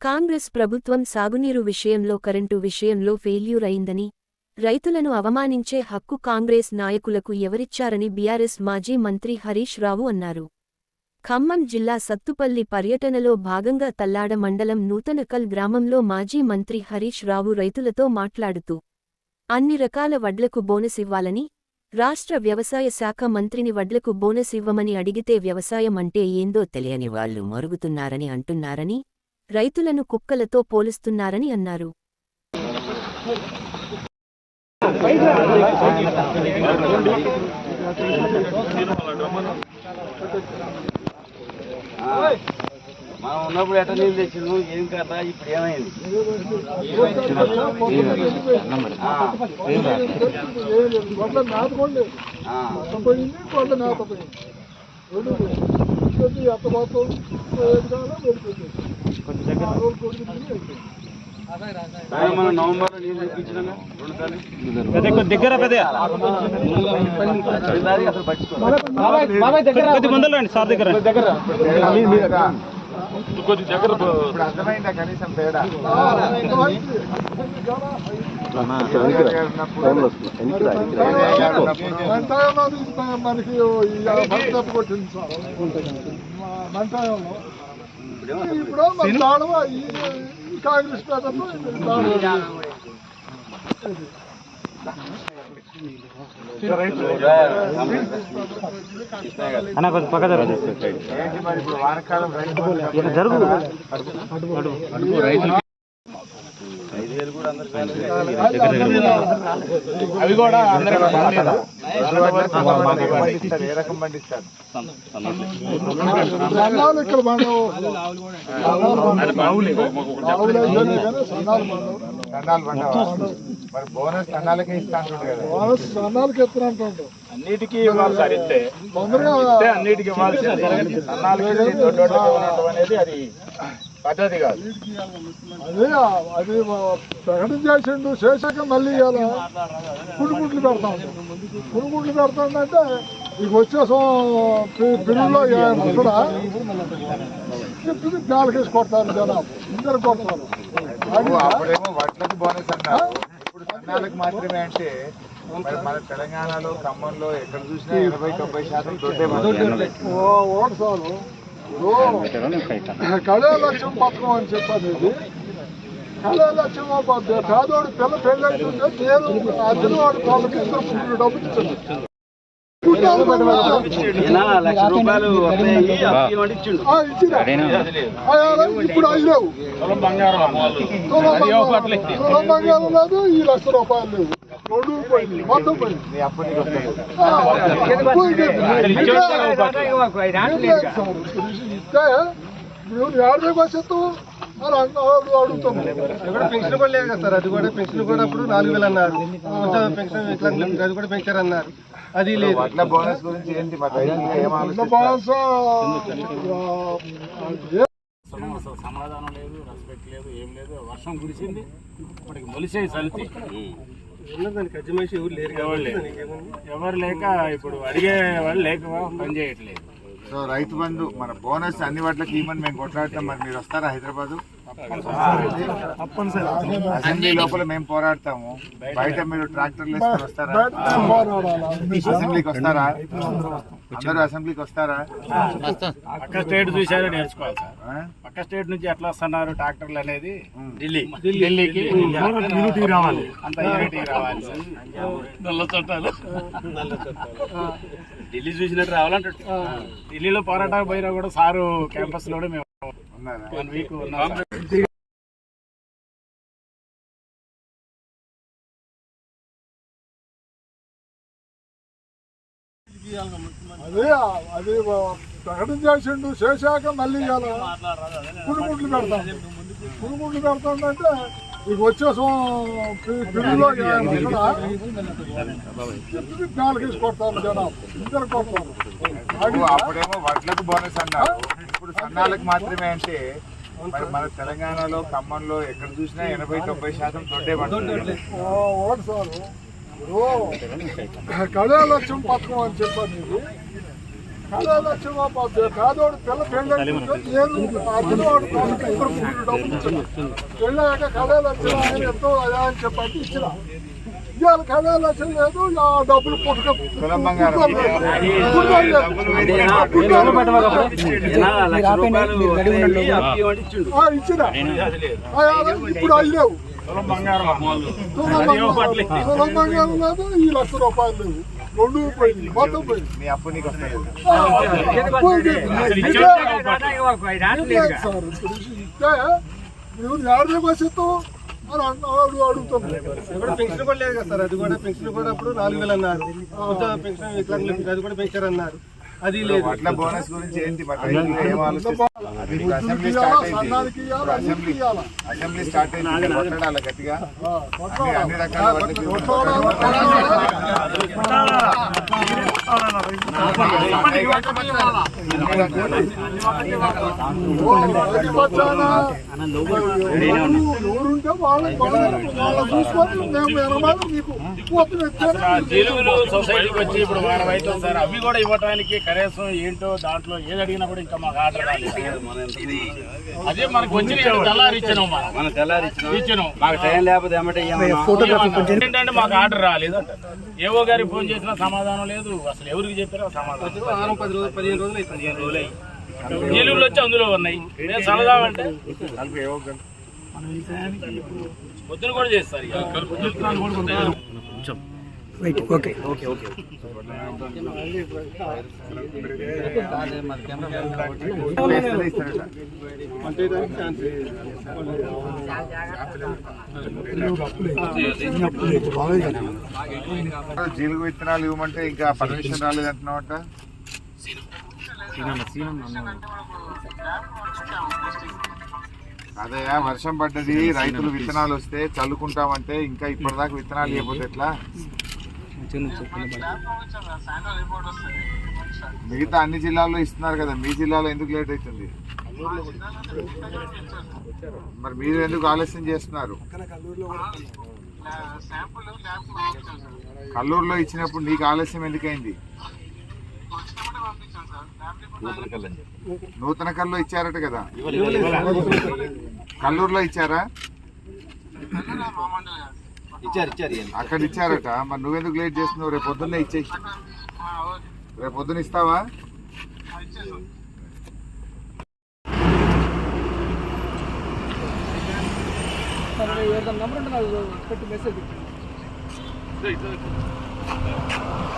కాంగ్రెస్ ప్రభుత్వం సాగునీరు విషయంలో కరెంటు విషయంలో ఫెయిల్యూర్ అయిందని రైతులను అవమానించే హక్కు కాంగ్రెస్ నాయకులకు ఎవరిచ్చారని బీఆర్ఎస్ మాజీ మంత్రి హరీష్ రావు అన్నారు. ఖమ్మం జిల్లా సత్తుపల్లి పర్యటనలో భాగంగా తల్లాడ మండలం నూతనకల్ గ్రామంలో మాజీ మంత్రి హరీష్ రావు రైతులతో మాట్లాడుతూ అన్ని రకాల వడ్లకు బోనస్ ఇవ్వాలని రాష్ట్ర వ్యవసాయ శాఖ మంత్రిని వడ్లకు బోనస్ ఇవ్వమని అడిగితే వ్యవసాయం అంటే ఏందో తెలియని వాళ్ళు మరుగుతున్నారని అంటున్నారని రైతులను కుక్కలతో పోలుస్తున్నారని అన్నారు. మనం ఉన్నప్పుడు ఎట్ట నీళ్ళు తెచ్చిండు ఏం కదా ఇప్పుడు ఏమైంది? అయిపోయింది కానీ మనం నవంబర్లో నీళ్ళు తెప్పించినాగా రెండు సార్లు. దగ్గర పెద్ద. అసలు పట్టించుకోలేదు కొద్ది ముందర రండి సార్ దగ్గర మంటాయంలో మనకి భర్త కొట్టింది సార్ మంటాయంలో ఇప్పుడు మన కాంగ్రెస్ అన్న కొంచెం పక్క జరుగు. జరుగు వేలు కూడా అందరు అవి కూడా ఇక్కడ మరి బోనస్ సన్నాలకే ఇస్తా అంటుండు సన్నాలకి ఎత్తునంటుండ్రు అన్నిటికీ ఇవ్వాలి సార్ ఇస్తే తొందరగా అన్నిటికీ ఇవ్వాల్సింది. సన్నాలకి అనేది అది పద్ధతి కాదు. అదే అది ప్రకటన చేసిండు చేశాక మళ్ళీ ఇవాళ పుణుగుడ్లు పెడతాం పుణుగుడ్లు పెడతాంటే ఇక వచ్చే బిల్లులో కూడా నాలుగేసి కొడతారు జనాలు. ఇద్దరు కొడతారు. అప్పుడేమో వడ్లకు బోనస్ అన్నారు ఇప్పుడు సన్నాలకు మాత్రమే అంటే మన తెలంగాణలో ఖమ్మంలో ఎక్కడ చూసినా ఎనభై తొంభై శాతం దొడ్డే ఓటు సార్లు కళా లక్ష్యం పథకం అని చెప్పాను ఇది కళా లక్ష్యం పేదోడు పిల్ల పెళ్ళి అవుతుంటే నేను అద్దెనవాడు వాళ్ళకి ఇద్దరు ముగ్గురు డబ్బులు ఇచ్చాను. ఆ. ఆ, ఇప్పుడు అవి లేవు తులం బంగారం లేదు ఈ లక్ష రూపాయలు లేవు. రెండు పోయింది మొత్తం పోయింది వచ్చేస్తావు అని పెన్షన్ కూడా లేదు కదా సార్ అది కూడా పెన్షన్ కూడా అప్పుడు నాలుగు వేలు అన్నారు కొంచెం పెన్షన్ వికలాంగులకు అది కూడా పెంచారన్నారు అది లేదు అట్లా బోనస్ గురించి ఏంటి మరి అసలు సమాధానం లేదు రెస్పెక్ట్ లేదు ఏం లేదు. వర్షం కురిసింది ఇప్పటికి మొలిసే సలితి. ఎవరు లేక ఇప్పుడు అడిగే వాళ్ళు లేక పని చేయట్లేదు. సో రైతు బంధు మన బోనస్ అన్ని వాటికి ఇవ్వమని మేము కొట్లాడతాం. మరి మీరు వస్తారా హైదరాబాద్? అసెంబ్లీ లోపల మేము పోరాడతాము. బయట మీరు ట్రాక్టర్లు వేసుకొని వస్తారా? అసెంబ్లీకి వస్తారా? అందరూ అసెంబ్లీకి వస్తారా? పక్క స్టేట్ చూసారో నేర్చుకోవాలి సార్? పక్క స్టేట్ నుంచి ఎట్లా వస్తున్నారు ట్రాక్టర్లు అనేది? ఢిల్లీ. ఢిల్లీకి. యూనిటీ రావాలి. అంత యూనిటీ రావాలి సార్. నల్ల చట్టాలు. ఢిల్లీ చూసినట్టు రావాలంటాడు ఢిల్లీలో పోరాటానికి పోయినా కూడా సారు క్యాంపస్లో మేము ఉన్నారా? వన్ వీక్ అదే ప్రకటన చేసిండు చేశాక మళ్ళీ ఇవాళ పురుగుడ్లు పెడతాం. పురుగుడ్లు పెడతాంటే ఇక వచ్చే బిల్లులో కూడా చెప్తుంది నాలుగేసి కొడతారు జనాలు. ఇద్దరు కొడతారు అది అప్పుడు- అప్పుడేమో వడ్లకు బోనస్ అన్నారు. ఇప్పుడు సన్నాలకు మాత్రమే అంటే మరి మన తెలంగాణలో ఖమ్మంలో ఎక్కడ చూసినా ఎనభై తొంభై శాతం దొడ్డే ఇప్పుడు కళ్యాణ లక్ష్యం పథకం అని చెప్పాను పేదోడు పిల్ల పెళ్ళంటే నేను అతనివాడు కొడుకు డబ్బులు పెళ్ళాక ఆయన ఎంతో అదా అని చెప్పండి ఇచ్చిన ఇవాళ కళలో లేదు ఆ డబ్బులు పుట్టుక ఇచ్చిన ఇప్పుడు అయ్యావు తులం బంగారం లేదు ఈ లక్ష రూపాయలు లేవు రెండు పోయింది మొత్తం పోయింది. అప్పు నీకు ఇప్పుడు అని అన్నాడు ఇప్పుడు పెన్షన్ కూడా లేదు కదా సార్. అది కూడా పెన్షన్ కూడా అప్పుడు నాలుగు వేలు అన్నారు. పెన్షన్ అది కూడా పెంచారన్నారు అది లేదు. అట్లా బోనస్ గురించి ఏంటి? అసెంబ్లీ స్టార్ట్ అయింది. అసెంబ్లీ స్టార్ట్ అయింది. కొట్టడాలి గట్టిగా? అన్ని రకాల వాటికి వాళ్ళ వాళ్ళ- చూసుకొని మేము వెనమాలి మీకు పోతున్న జీలుగులు సొసైటీకి వచ్చి ఇప్పుడు వారం అవుతుంది సార్ అవి కూడా ఇవ్వడానికి కనీసం ఏంటో దాంట్లో ఏది అడిగినా కూడా ఇంకా మాకు ఆర్డర్ అదే మనకు వచ్చిన తెల్లారి ఇచ్చినాం మనం తెల్లారి ఇచ్చినాం. మాకు టైం లేకపోతే ఏంటంటే మాకు ఆర్డర్ రాలేదు అంటారు ఏవో గారికి ఫోన్ చేసినా సమాధానం లేదు అసలు ఎవరికి చెప్పారో సమాధానం వారం పది రోజులు పదిహేను రోజులు అవుతుంది. జీలుగులు వచ్చి అందులో ఉన్నాయి. పొద్దున కూడా చేస్తారు. జీలుగు విత్తనాలు ఇవ్వమంటే ఇంకా పర్మిషన్ రాలేదంటున్నావట? అదయ్యా వర్షం పడ్డది రైతులు విత్తనాలు వస్తే చల్లుకుంటామంటే ఇంకా ఇప్పటిదాకా విత్తనాలు ఇవ్వకపోతే ఎట్లా? మిగతా అన్ని జిల్లాల్లో ఇస్తున్నారు కదా మీ జిల్లాలో ఎందుకు లేట్ అవుతుంది? మరి మీరు ఎందుకు ఆలస్యం చేస్తున్నారు? కల్లూరులో ఇచ్చినప్పుడు నీకు ఆలస్యం ఎందుకైంది? నూతన కల్లో ఇచ్చారట కదా. కల్లూరులో ఇచ్చారా? ఇచ్చారు ఇచ్చారు ఇవన్నీ. అక్కడ ఇచ్చారట. మరి నువ్వెందుకు లేట్ చేస్తున్నావు? రేపు పొద్దున్నే ఇచ్చేయి. రేపు పొద్దున్న ఇస్తావా? ఏడి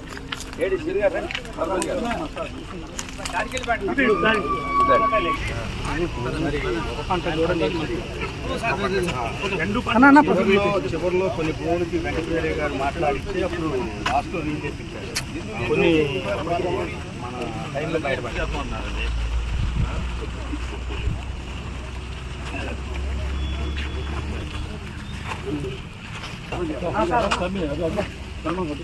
చివరిలో కొన్ని భూములకి వెంకటేశ్వర గారు మాట్లాడితే అప్పుడు లాస్ట్లో రీల్ కొన్ని మన టైంలో బయటపడ్డారు రైతు రమ్మను.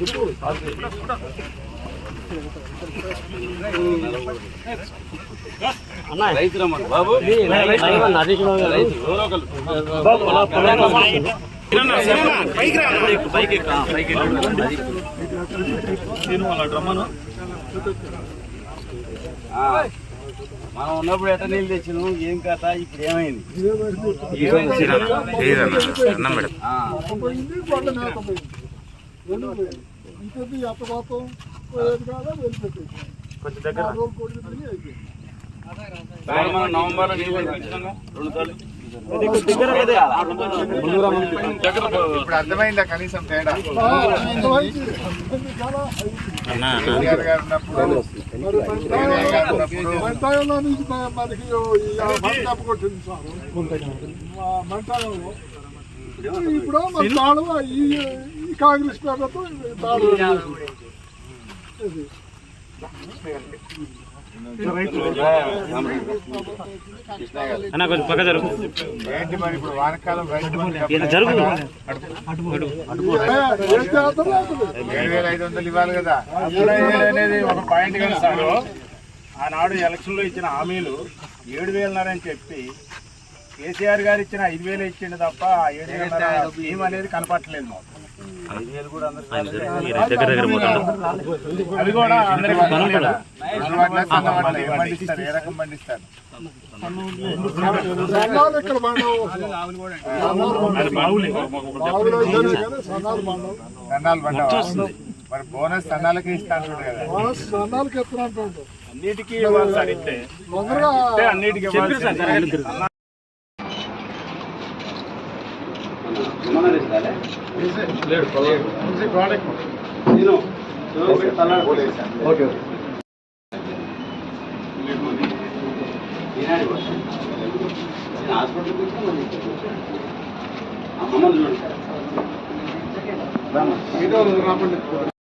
మనం ఉన్నప్పుడు ఎట్ట నీళ్ళు తెచ్చినాం ఏం కథ ఇప్పుడు ఏమైంది ఆ, కొంచెం దగ్గర నవంబర్ ఇప్పుడు అర్థమైందా కనీసం తేడా? ఇప్పుడు మన ఈ కాంగ్రెస్ ఇది అన్న కొంచెం పక్క జరుగు. ఏంటి మరి ఇప్పుడు వానకాలం జరుగు ఏడు వేల ఐదు వందలు ఇవ్వాలి కదా. అప్పుడు ఏడు అనేది ఒక పాయింట్ కదా. సార్ ఆనాడు ఎలక్షన్లో ఇచ్చిన హామీలు ఏడు వేలన్నరని చెప్పి కేసీఆర్ గారు ఇచ్చిన ఐదు వేలు ఇచ్చిండు తప్ప ఏడు వేలన్నర స్కీమ్ అనేది కనపట్టలేదు మాకు. కూడా అందరికీ పండిస్తారు? ఏ రకం పండిస్తారు? సన్నాలు పండవు? మరి బోనస్ సన్నాలకే ఇస్తా అంటాడు కదా. మన సన్నాలకి అన్నిటికీ ఇవ్వాలి ఇస్తే అన్నిటికీ ఇవ్వాలి ఏదో రాపండి.